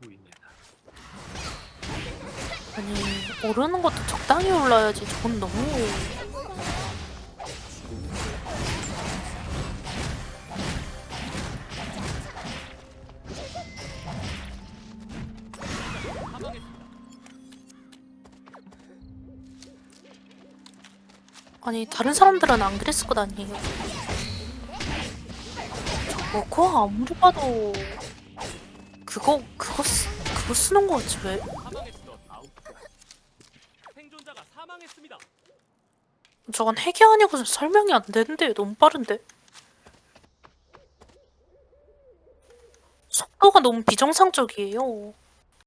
보입니다. 아니 오르는 것도 적당히 올라야지 저건 너무 아니 다른 사람들은 안 그랬을 것 아니에요 저거 아무리 봐도 그거 그거 쓰, 그거 쓰는 거 같지 왜. 저건 핵이 아니고 설명이 안 되는데 너무 빠른데 속도가 너무 비정상적이에요